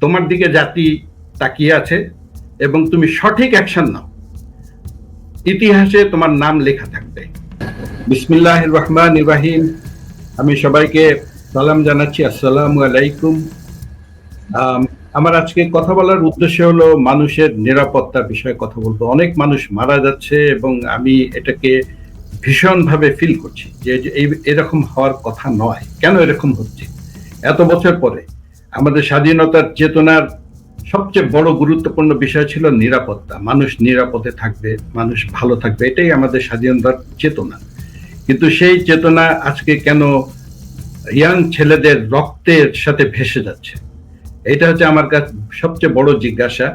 তোমার দিকে জাতি তাকিয়ে আছে এবং তুমি সঠিক অ্যাকশন নাও। ইতিহাসে তোমার নাম লেখা থাকবে। বিসমিল্লাহ রহমান ইব্রাহিম আমি সবাইকে সালাম জানাচ্ছি। আসসালামু আলাইকুম। আম, আমার আজকে কথা বলার উদ্দেশ্য হলো মানুষের নিরাপত্তা বিষয়ে কথা বলব। অনেক মানুষ মারা যাচ্ছে এবং আমি এটাকে ভীষণভাবে ফিল করছি যে এরকম হওয়ার কথা নয়। কেন এরকম হচ্ছে? এত বছর পরে আমাদের স্বাধীনতার চেতনার সবচেয়ে বড় গুরুত্বপূর্ণ বিষয় ছিল নিরাপত্তা। মানুষ নিরাপদে থাকবে, মানুষ ভালো থাকবে, এটাই আমাদের স্বাধীনতার চেতনা। কিন্তু সেই চেতনা আজকে কেন ইয়াং ছেলেদের রক্তের সাথে ভেসে যাচ্ছে? এটা হচ্ছে আমার কাছে সবচেয়ে বড় জিজ্ঞাসা।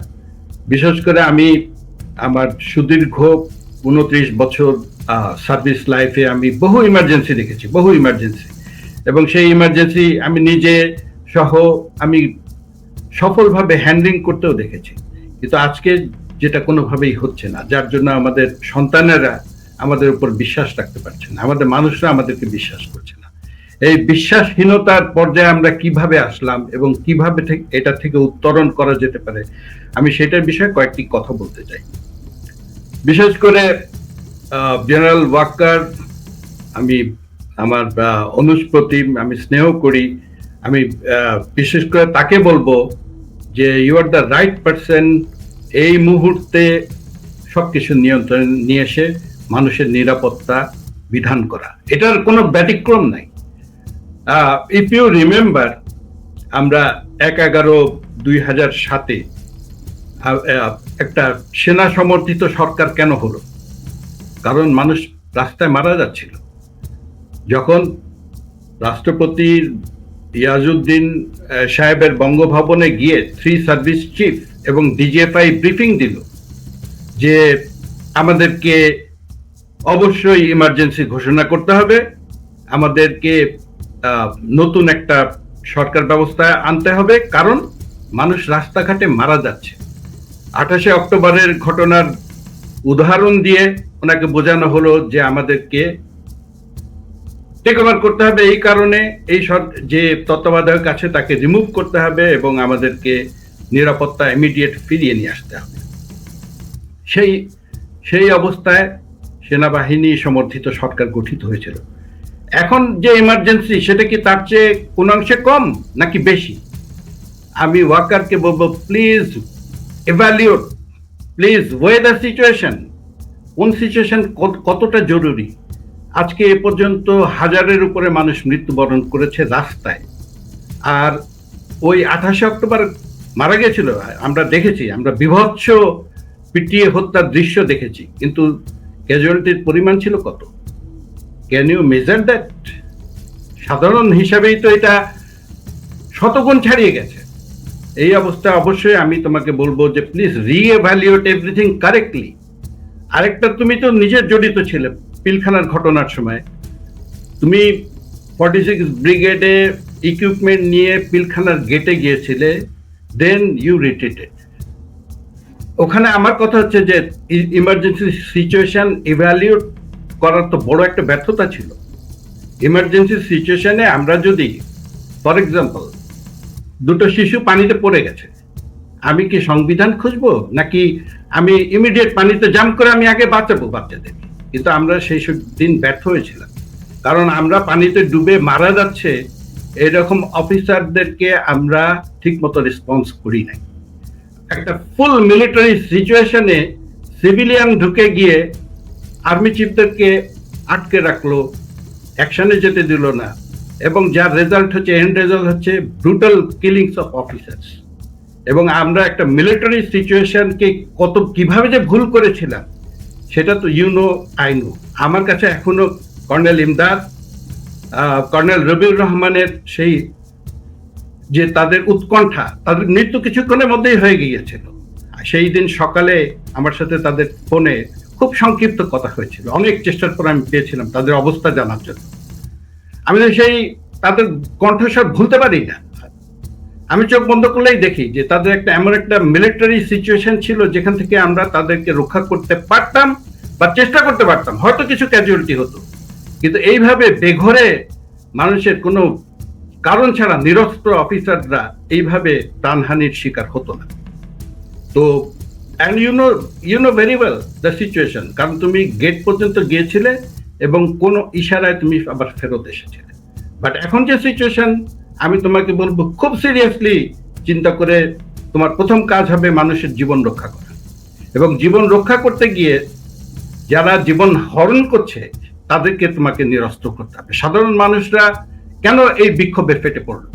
বিশেষ করে আমি আমার সুদীর্ঘ উনত্রিশ বছর সার্ভিস লাইফে আমি বহু ইমার্জেন্সি দেখেছি, বহু ইমার্জেন্সি। এবং সেই ইমার্জেন্সি আমি নিজে সহ আমি সফলভাবে হ্যান্ডলিং করতেও দেখেছি। কিন্তু আজকে যেটা কোনোভাবেই হচ্ছে না, যার জন্য আমাদের সন্তানেরা আমাদের উপর বিশ্বাস রাখতে পারছে না, আমাদের মানুষরা আমাদেরকে বিশ্বাস করছে না। এই বিশ্বাসহীনতার পর্যায়ে আমরা কীভাবে আসলাম এবং কীভাবে এটা থেকে উত্তরণ করা যেতে পারে, আমি সেটার বিষয়ে কয়েকটি কথা বলতে চাই। বিশেষ করে জেনারেল ওয়াকার আমি আমার প্রতি আমি স্নেহ করি আমি বিশেষ করে তাকে বলব যে you are the right person এই মুহূর্তে সব কিছু নিয়ন্ত্রণ নিয়ে এসে মানুষের নিরাপত্তা বিধান করা। এটার কোনো ব্যতিক্রম নাই। ইফ ইউ রিমেম্বার আমরা এক এগারো দুই হাজার সাতে একটা সেনা সমর্থিত সরকার কেন হলো? কারণ মানুষ রাস্তায় মারা যাচ্ছিল। যখন রাষ্ট্রপতির ইয়াজউদ্দিন সাহেবের বঙ্গভবনে গিয়ে থ্রি সার্ভিস চিফ এবং ডিজিএফআই ব্রিফিং দিল যে আমাদেরকে অবশ্যই ইমার্জেন্সি ঘোষণা করতে হবে। আমাদেরকে নতুন একটা সরকার ব্যবস্থা আনতে হবে কারণ মানুষ রাস্তাঘাটে মারা যাচ্ছে। আঠাশে অক্টোবরের ঘটনার উদাহরণ দিয়ে ওনাকে বোঝানো হলো যে আমাদেরকে টেক ওভার করতে হবে এই কারণে, এই যে তত্ত্বাবধায়ক আছে তাকে রিমুভ করতে হবে এবং আমাদেরকে নিরাপত্তা ইমিডিয়েট ফিরিয়ে নিয়ে আসতে হবে। সেই সেই অবস্থায় সেনাবাহিনী সমর্থিত সরকার গঠিত হয়েছিল। এখন যে ইমার্জেন্সি সেটা কি তার চেয়ে কোন অংশে কম নাকি বেশি? আমি ওয়ার্কারকে বলব please evaluate please weigh the situation কোন সিচুয়েশন কতটা জরুরি? আজকে এ পর্যন্ত হাজারের উপরে মানুষ মৃত্যুবরণ করেছে রাস্তায়। আর ওই আঠাশে অক্টোবর মারা গেছিল আমরা দেখেছি, আমরা বিভৎস পিটিয়ে হত্যার দৃশ্য দেখেছি, কিন্তু ক্যাজুয়ালিটির পরিমাণ ছিল কত? ক্যান ইউ মেজার দ্যাট সাধারণ হিসাবেই তো এটা শতগুণ ছাড়িয়ে গেছে। এই অবস্থায় অবশ্যই আমি তোমাকে বলব যে প্লিজ রিএভ্যালিউট এভরিথিং কারেক্টলি আরেকটা, তুমি তো নিজের জড়িত ছিলে পিলখানার ঘটনার সময় তুমি ফর্টি সিক্স ব্রিগেডে ইকুইপমেন্ট নিয়ে পিলখানার গেটে গিয়েছিলে দেন ইউ রিটেটেড ওখানে আমার কথা হচ্ছে যে ইমার্জেন্সি সিচুয়েশন ইভ্যালিউট করার তো বড় একটা ব্যর্থতা ছিল। ইমার্জেন্সি সিচুয়েশনে আমরা যদি ফর এক্সাম্পল দুটো শিশু পানিতে পড়ে গেছে, আমি কি সংবিধান খুঁজবো? নাকি আমি ইমিডিয়েট পানিতে জাম করে আমি আগে বাঁচাবো বাচ্চাদের কিন্তু আমরা সেই সব দিন ব্যর্থ হয়েছিলাম। কারণ আমরা পানিতে ডুবে মারা যাচ্ছে, এরকম অফিসারদেরকে আমরা ঠিকমতো রেসপন্স করি নাই। একটা ফুল মিলিটারি সিচুয়েশনে সিভিলিয়ান ঢুকে গিয়ে আর্মি চিফদেরকে আটকে রাখল অ্যাকশনে যেতে দিল না এবং যার রেজাল্ট হচ্ছে এন্ড রেজাল্ট হচ্ছে ব্রুটাল কিলিংস অফ অফিসার্স এবং আমরা একটা মিলিটারি সিচুয়েশনকে কত, কীভাবে যে ভুল করেছিলাম সেটা তো ইউনো আই নো আমার কাছে এখনও কর্নেল ইমদাদ কর্নেল রবিউর রহমানের সেই যে তাদের উৎকণ্ঠা, তাদের মৃত্যু কিছুক্ষণের মধ্যেই হয়ে গিয়েছিল। সেই দিন সকালে আমার সাথে তাদের ফোনে খুব সংক্ষিপ্ত কথা হয়েছিল। অনেক চেষ্টার পর আমি পেয়েছিলাম তাদের অবস্থা জানার জন্য। আমি তো সেই তাদের কণ্ঠস্বর ভুলতে পারি না। আমি চোখ বন্ধ করলেই দেখি যে তাদের একটা এমন একটা মিলিটারি সিচুয়েশন ছিল যেখান থেকে আমরা তাদেরকে রক্ষা করতে পারতাম বা চেষ্টা করতে পারতাম। হয়তো কিছু ক্যাজুয়ালিটি হতো। কিন্তু এইভাবে বেঘরে মানুষের কোনো কারণ ছাড়া নিরস্ত্র অফিসাররা এইভাবে প্রাণহানির শিকার হতো না। তো and you know you know very well the situation কারণ তুমি গেট পর্যন্ত গিয়েছিলে এবং কোনো ইশারায় তুমি আবার ফেরত এসেছিলে। বাট এখন যে সিচুয়েশন আমি তোমাকে বলব, খুব সিরিয়াসলি চিন্তা করে তোমার প্রথম কাজ হবে মানুষের জীবন রক্ষা করা। এবং জীবন রক্ষা করতে গিয়ে যারা জীবন হরণ করছে, তাদেরকে তোমাকে নিরস্ত করতে হবে। সাধারণ মানুষরা কেন এই বিক্ষোভে ফেটে পড়ল?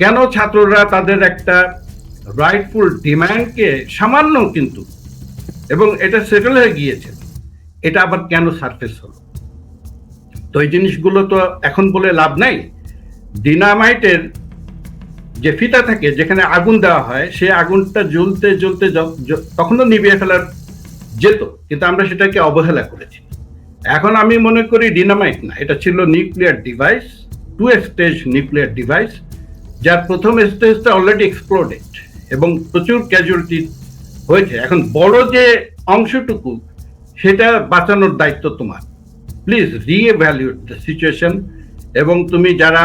কেন ছাত্ররা তাদের একটা রাইটফুল ডিমান্ডকে সামান্য কিন্তু, এবং এটা সেটেল হয়ে গিয়েছে, এটা আবার কেন সারফেস হলো? তো এই জিনিসগুলো তো এখন বলে লাভ নাই। ডিনামাইটের যে ফিতা থাকে, যেখানে আগুন দেওয়া হয়, সেই আগুনটা জ্বলতে জ্বলতে তখনও নিভিয়ে ফেলার যেত, কিন্তু আমরা সেটাকে অবহেলা করেছি। এখন আমি মনে করি ডিনামাইট না, এটা ছিল nuclear device two stage nuclear device, যার প্রথম স্টেজটা অলরেডি এক্সপ্লোডেড এবং প্রচুর ক্যাজুয়ালিটি হয়েছে। এখন বড় যে অংশটুকু, সেটা বাঁচানোর দায়িত্ব তোমার। প্লিজ রিএভ্যালুয়েট দ্য সিচুয়েশন এবং তুমি যারা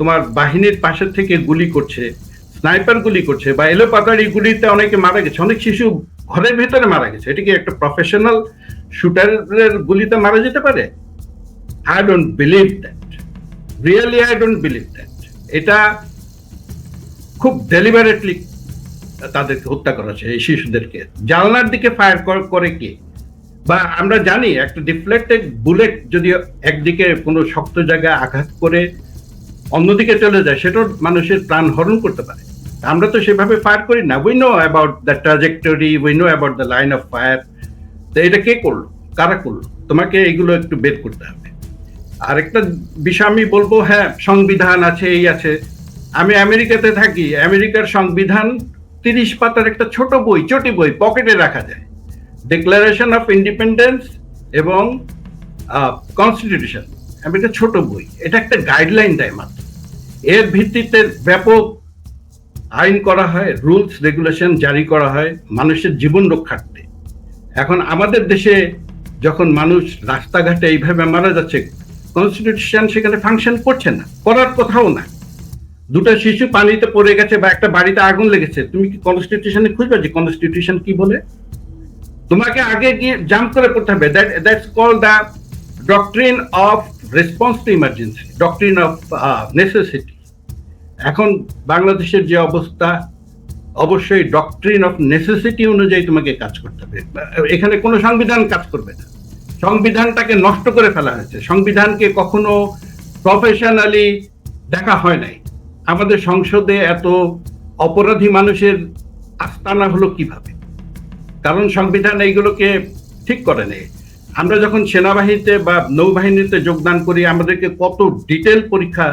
তোমার বাহিনীর পাশে থেকে গুলি করছে স্নাইপার গুলি করছে, বা এলোপাতাড়ি গুলিতে অনেকে মারা গেছে, অনেক শিশু ঘরের ভিতরে মারা গেছে। এটা কি একটা প্রফেশনাল শুটারের গুলিতে মারা যেতে পারে? I don't believe that really I don't believe that এটা খুব ডেলিভারেটলি তাদেরকে হত্যা করা হচ্ছে, এই শিশুদেরকে। জানলার দিকে ফায়ার করে কে? বা আমরা জানি একটা ডিফ্লেক্টেড বুলেট যদি একদিকে কোনো শক্ত জায়গায় আঘাত করে অন্যদিকে চলে যায়, সেটাও মানুষের প্রাণ হরণ করতে পারে। আমরা তো সেভাবে ফায়ার করি না। We know about the trajectory we know about the line of fire তো এটা কে করল? কারা করল? তোমাকে এগুলো একটু বের করতে হবে। আরেকটা বিষয় আমি বলব হ্যাঁ সংবিধান আছে, এই আছে। আমি আমেরিকাতে থাকি, আমেরিকার সংবিধান তিরিশ পাতার একটা ছোট বই, চটি বই, পকেটে রাখা যায়। ডিক্লারেশন অফ ইন্ডিপেন্ডেন্স এবং কনস্টিটিউশন একটা ছোট বই। এটা একটা গাইডলাইন দেয় মাত্র। এর ভিত্তিতে ব্যাপক আইন করা হয়, রুলস, রেগুলেশন জারি করা হয় মানুষের জীবন রক্ষার্থে। এখন আমাদের দেশে যখন মানুষ রাস্তাঘাটে এইভাবে মারা যাচ্ছে কনস্টিটিউশন সেখানে ফাংশন করছে না, করার কথাও না। দুটো শিশু পানিতে পড়ে গেছে বা একটা বাড়িতে আগুন লেগেছে, তুমি কি কনস্টিটিউশনে খুঁজবে যে কনস্টিটিউশন কি বলে? তোমাকে আগে গিয়ে জাম্প করে পড়তে হবে। That that's call the doctrine of response to emergency doctrine of necessity এখন বাংলাদেশের যে অবস্থা, অবশ্যই ডক্ট্রিন অফ নেসেসিটি অনুযায়ী তোমাকে কাজ করতে হবে। এখানে কোনো সংবিধান কাজ করবে না। সংবিধানটাকে নষ্ট করে ফেলা হয়েছে। সংবিধানকে কখনো প্রফেশনালি দেখা হয় নাই। আমাদের সংসদে এত অপরাধী মানুষের আস্তানা হলো কীভাবে? কারণ সংবিধান এইগুলোকে ঠিক করে নেই। আমরা যখন সেনাবাহিনীতে বা নৌবাহিনীতে যোগদান করি, আমাদেরকে কত ডিটেল পরীক্ষা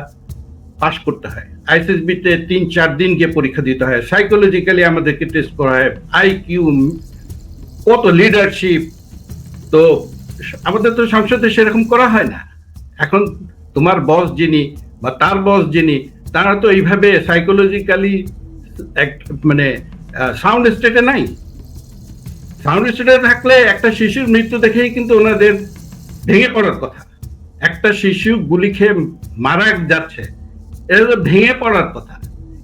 পাশ করতে হয়। আইসিএসবিতে তিন, চার দিন গিয়ে পরীক্ষা দিতে হয়। সাইকোলজিক্যালি আমাদেরকে টেস্ট করা হয়। আইকিউ কত লিডারশিপ তো আমাদের তো সংসদে সেরকম করা হয় না। এখন তোমার বস যিনি বা তার বস যিনি, তারা তো এইভাবে সাইকোলজিক্যালি মানে সাউন্ড স্টেটে নাই। স্টেটে থাকলে একটা শিশুর মৃত্যু দেখেই কিন্তু ওনাদের ভেঙে পড়ার কথা। একটা শিশু গুলি খেয়ে মারা যাচ্ছে এটা তো ভেঙে পড়ার কথা।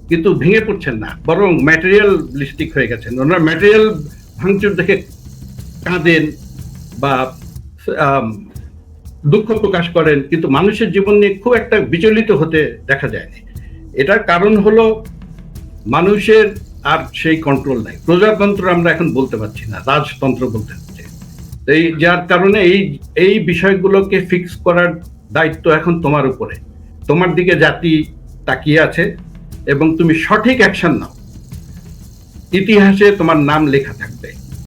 কিন্তু ভেঙে পড়ছেন না, বরং ম্যাটেরিয়াল লিস্টিক হয়ে গেছেন। ওনারা ম্যাটেরিয়াল ভাঙচুর দেখে কাঁদেন বা দুঃখ প্রকাশ করেন, কিন্তু মানুষের জীবন নিয়ে খুব একটা বিচলিত হতে দেখা যায়নি। এটার কারণ হলো মানুষের আর সেই কন্ট্রোল নাই। প্রজাতন্ত্র আমরা এখন বলতে পারছি না, রাজতন্ত্র বলতে হচ্ছে এই যার কারণে এই এই বিষয়গুলোকে ফিক্স করার দায়িত্ব এখন তোমার উপরে। তোমার দিকে জাতি তাকিয়ে আছে এবং তুমি সঠিক অ্যাকশন নাও। ইতিহাসে তোমার নাম লেখা থাকবে।